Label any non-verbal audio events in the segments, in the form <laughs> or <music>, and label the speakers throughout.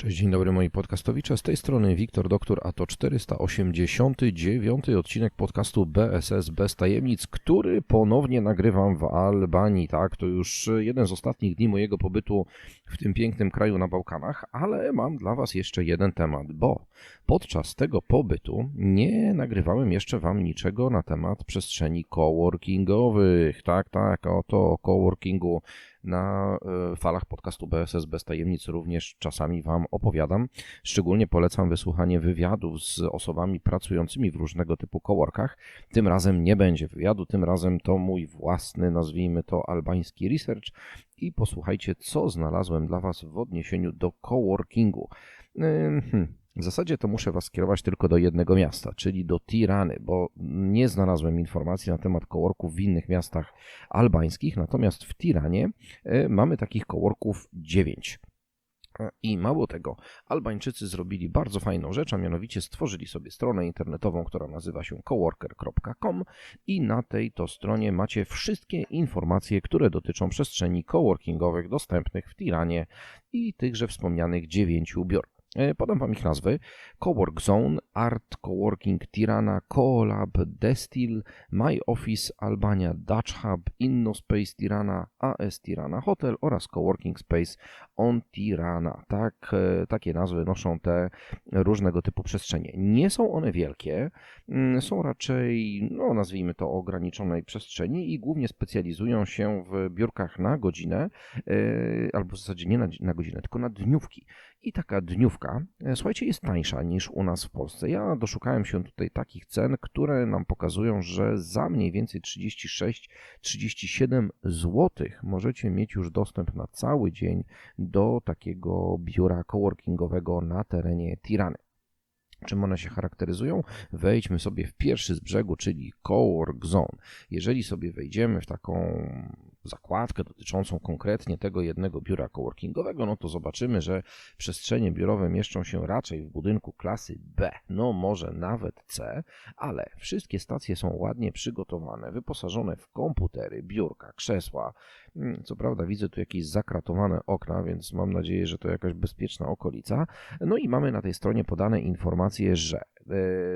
Speaker 1: Cześć, dzień dobry moi podcastowicze. Z tej strony Wiktor Doktor, a to 489 odcinek podcastu BSS Bez Tajemnic, który ponownie nagrywam w Albanii. Tak, to już jeden z ostatnich dni mojego pobytu w tym pięknym kraju na Bałkanach, ale mam dla Was jeszcze jeden temat, bo podczas tego pobytu nie nagrywałem jeszcze Wam niczego na temat przestrzeni coworkingowych. Tak, tak, oto o coworkingu na e, falach podcastu BSS Bez Tajemnic również czasami Wam opowiadam. Szczególnie polecam wysłuchanie wywiadów z osobami pracującymi w różnego typu coworkach. Tym razem nie będzie wywiadu, tym razem to mój własny, nazwijmy to albański research i posłuchajcie, co znalazłem dla Was w odniesieniu do coworkingu. Hmm. W zasadzie to muszę Was skierować tylko do jednego miasta, czyli do Tirany, bo nie znalazłem informacji na temat kołorków w innych miastach albańskich, natomiast w Tiranie e, mamy takich kołorków 9. E, I mało tego, Albańczycy zrobili bardzo fajną rzecz, a mianowicie stworzyli sobie stronę internetową, która nazywa się coworker.com i na tej to stronie macie wszystkie informacje, które dotyczą przestrzeni coworkingowych dostępnych w Tiranie i tychże wspomnianych dziewięciu biur. E, podam Wam ich nazwy. Cowork Zone, Art Coworking Tirana, Colab, Destil, My Office Albania, Dutch Hub, InnoSpace Tirana, AS Tirana Hotel oraz Coworking Space on Tirana. Tak, e, takie nazwy noszą te różnego typu przestrzenie. Nie są one wielkie, mm, są raczej, no nazwijmy to, ograniczonej przestrzeni i głównie specjalizują się w biurkach na godzinę, e, albo w zasadzie nie na, na godzinę, tylko na dniówki. I taka dniówka, e, słuchajcie, jest tańsza niż u nas w Polsce. Ja doszukałem się tutaj takich cen, które nam pokazują, że za mniej więcej 36-37 zł możecie mieć już dostęp na cały dzień do takiego biura coworkingowego na terenie Tirany. Czym one się charakteryzują? Wejdźmy sobie w pierwszy z brzegu, czyli Cowork Zone. Jeżeli sobie wejdziemy w taką zakładkę dotyczącą konkretnie tego jednego biura coworkingowego, no to zobaczymy, że przestrzenie biurowe mieszczą się raczej w budynku klasy B, no może nawet C, ale wszystkie stacje są ładnie przygotowane, wyposażone w komputery, biurka, krzesła. Mm, co prawda widzę tu jakieś zakratowane okna, więc mam nadzieję, że to jakaś bezpieczna okolica. No i mamy na tej stronie podane informacje, że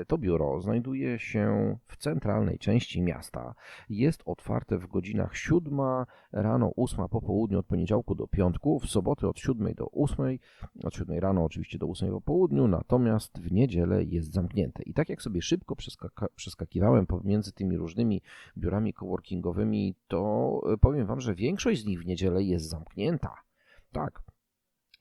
Speaker 1: to biuro znajduje się w centralnej części miasta. Jest otwarte w godzinach 7 rano, 8 po południu od poniedziałku do piątku, w soboty od 7 do 8, od 7 rano oczywiście do 8 po południu, natomiast w niedzielę jest zamknięte. I tak jak sobie szybko przeskaka, przeskakiwałem pomiędzy tymi różnymi biurami coworkingowymi, to e, powiem Wam, że większość z nich w niedzielę jest zamknięta. Tak,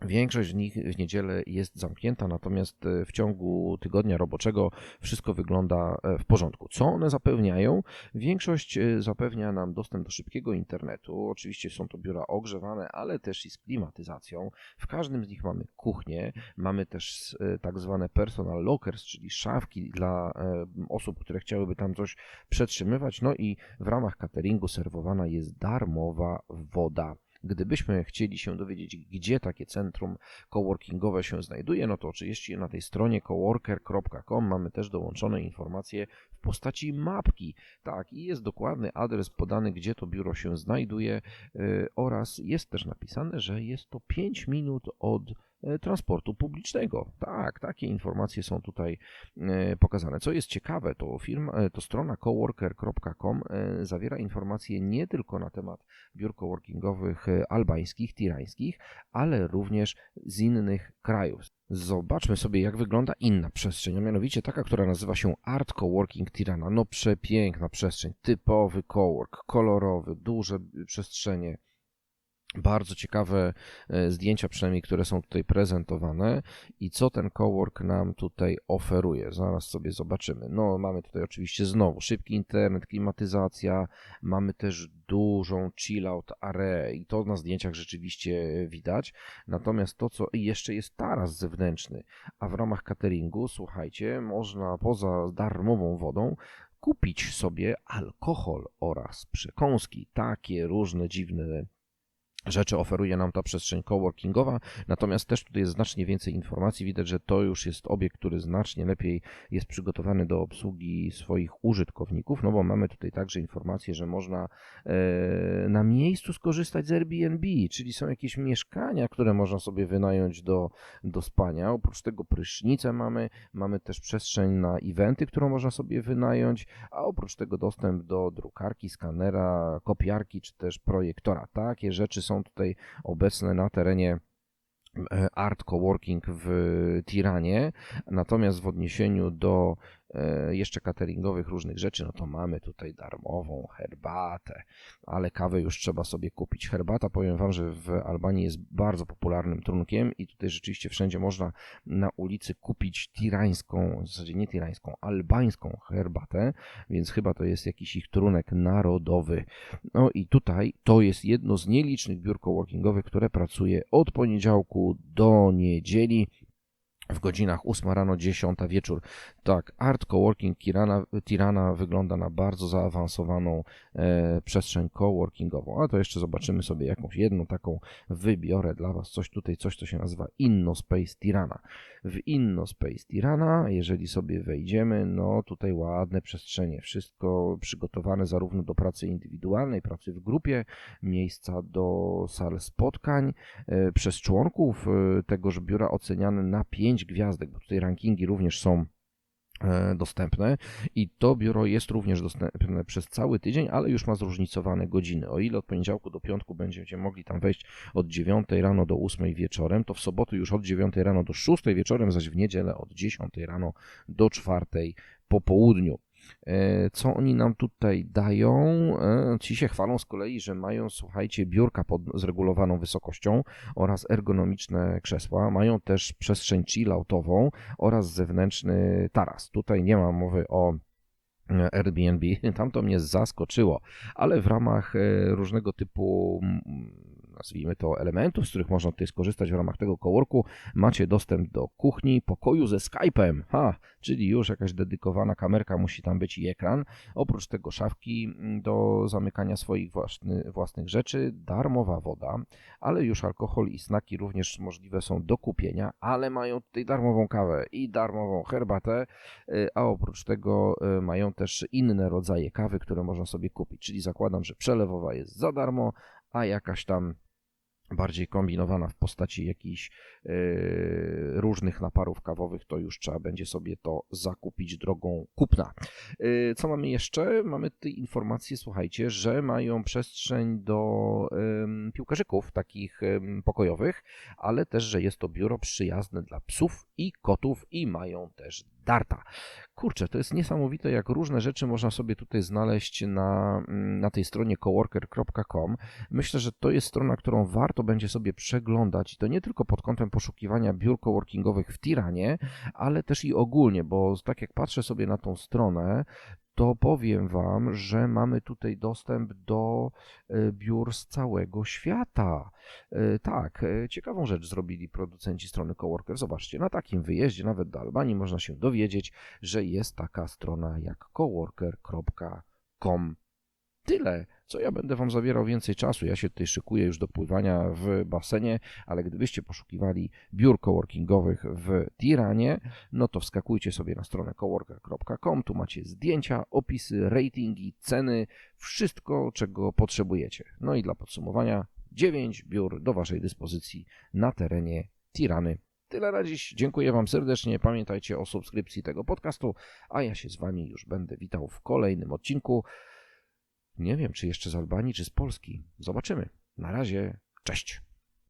Speaker 1: Większość z nich w niedzielę jest zamknięta, natomiast e, w ciągu tygodnia roboczego wszystko wygląda e, w porządku. Co one zapewniają? Większość e, zapewnia nam dostęp do szybkiego internetu. Oczywiście są to biura ogrzewane, ale też i z klimatyzacją. W każdym z nich mamy kuchnię, mamy też tak zwane personal lockers, czyli szafki dla osób, które chciałyby tam coś przetrzymywać. No i w ramach cateringu serwowana jest darmowa woda Gdybyśmy chcieli się dowiedzieć, gdzie takie centrum coworkingowe się znajduje, no to oczywiście na tej stronie coworker.com mamy też dołączone informacje w postaci mapki. Tak, i jest dokładny adres podany, gdzie to biuro się znajduje yy, oraz jest też napisane, że jest to 5 minut od transportu publicznego. Tak, takie informacje są tutaj e, pokazane. Co jest ciekawe, to, firma, e, to strona coworker.com zawiera informacje nie tylko na temat biur coworkingowych albańskich, tirańskich, ale również z innych krajów. Zobaczmy sobie, jak wygląda inna przestrzeń, a mianowicie taka, która nazywa się Art Coworking Tirana. No przepiękna przestrzeń, typowy cowork, kolorowy, duże przestrzenie, bardzo ciekawe e, zdjęcia, przynajmniej które są tutaj prezentowane i co ten cowork nam tutaj oferuje. Zaraz sobie zobaczymy. No, mamy tutaj oczywiście znowu szybki internet, klimatyzacja, mamy też dużą chillout area i to na zdjęciach rzeczywiście widać. Natomiast to, co jeszcze jest taras zewnętrzny, a w ramach cateringu, słuchajcie, można poza darmową wodą kupić sobie alkohol oraz przekąski, takie różne dziwne rzeczy oferuje nam ta przestrzeń coworkingowa, natomiast też tutaj jest znacznie więcej informacji. Widać, że to już jest obiekt, który znacznie lepiej jest przygotowany do obsługi swoich użytkowników, no bo mamy tutaj także informację, że można e, na miejscu skorzystać z Airbnb, czyli są jakieś mieszkania, które można sobie wynająć do, do spania. Oprócz tego prysznice mamy, mamy też przestrzeń na eventy, którą można sobie wynająć, a oprócz tego dostęp do drukarki, skanera, kopiarki czy też projektora. Takie rzeczy są są tutaj obecne na terenie e, Art Coworking w Tiranie, natomiast w odniesieniu do jeszcze cateringowych różnych rzeczy, no to mamy tutaj darmową herbatę, ale kawę już trzeba sobie kupić. Herbata, powiem Wam, że w Albanii jest bardzo popularnym trunkiem i tutaj rzeczywiście wszędzie można na ulicy kupić tirańską, w zasadzie nie tirańską, albańską herbatę, więc chyba to jest jakiś ich trunek narodowy. No i tutaj to jest jedno z nielicznych biur coworkingowych, które pracuje od poniedziałku do niedzieli w godzinach 8 rano, 10 wieczór. Tak, Art Coworking Tirana, Tirana wygląda na bardzo zaawansowaną e, przestrzeń coworkingową. A to jeszcze zobaczymy sobie jakąś jedną taką wybiorę dla Was. Coś tutaj, coś co się nazywa InnoSpace Tirana. W InnoSpace Tirana, jeżeli sobie wejdziemy, no tutaj ładne przestrzenie. Wszystko przygotowane zarówno do pracy indywidualnej, pracy w grupie, miejsca do sal spotkań. E, przez członków e, tegoż biura oceniane na 5 gwiazdek, bo tutaj rankingi również są e, dostępne i to biuro jest również dostępne przez cały tydzień, ale już ma zróżnicowane godziny. O ile od poniedziałku do piątku będziecie mogli tam wejść od 9 rano do 8 wieczorem, to w soboty już od 9 rano do 6 wieczorem, zaś w niedzielę od 10 rano do 4 po południu. E, co oni nam tutaj dają? E, ci się chwalą z kolei, że mają, słuchajcie, biurka pod zregulowaną wysokością oraz ergonomiczne krzesła. Mają też przestrzeń chilloutową oraz zewnętrzny taras. Tutaj nie ma mowy o e, Airbnb, <laughs> tam to mnie zaskoczyło, ale w ramach różnego typu nazwijmy to, elementów, z których można tutaj skorzystać w ramach tego coworku, macie dostęp do kuchni, pokoju ze Skype'em, ha, czyli już jakaś dedykowana kamerka musi tam być i ekran. Oprócz tego szafki mm, do zamykania swoich własny, własnych rzeczy, darmowa woda, ale już alkohol i snaki również możliwe są do kupienia, ale mają tutaj darmową kawę i darmową herbatę, y, a oprócz tego y, mają też inne rodzaje kawy, które można sobie kupić, czyli zakładam, że przelewowa jest za darmo, a jakaś tam bardziej kombinowana w postaci jakichś yy, różnych naparów kawowych, to już trzeba będzie sobie to zakupić drogą kupna. Yy, co mamy jeszcze? Mamy tutaj informację, słuchajcie, że mają przestrzeń do piłkarzyków takich pokojowych, ale też, że jest to biuro przyjazne dla psów i kotów i mają też darta. Kurczę, to jest niesamowite, jak różne rzeczy można sobie tutaj znaleźć na, mm, na tej stronie coworker.com. Myślę, że to jest strona, którą warto będzie sobie przeglądać i to nie tylko pod kątem poszukiwania biur coworkingowych w Tiranie, ale też i ogólnie, bo tak jak patrzę sobie na tą stronę, to powiem Wam, że mamy tutaj dostęp do e, biur z całego świata. E, tak, e, ciekawą rzecz zrobili producenci strony Coworker. Zobaczcie, na takim wyjeździe, nawet do Albanii, można się dowiedzieć, że jest taka strona jak coworker.com. Tyle co ja będę Wam zawierał więcej czasu. Ja się tutaj szykuję już do pływania w basenie, ale gdybyście poszukiwali biur coworkingowych w Tiranie, no to wskakujcie sobie na stronę coworker.com. Tu macie zdjęcia, opisy, ratingi, ceny, wszystko, czego potrzebujecie. No i dla podsumowania, 9 biur do Waszej dyspozycji na terenie Tirany. Tyle na dziś. Dziękuję Wam serdecznie. Pamiętajcie o subskrypcji tego podcastu, a ja się z Wami już będę witał w kolejnym odcinku. Nie wiem, czy jeszcze z Albanii, czy z Polski. Zobaczymy. Na razie, cześć.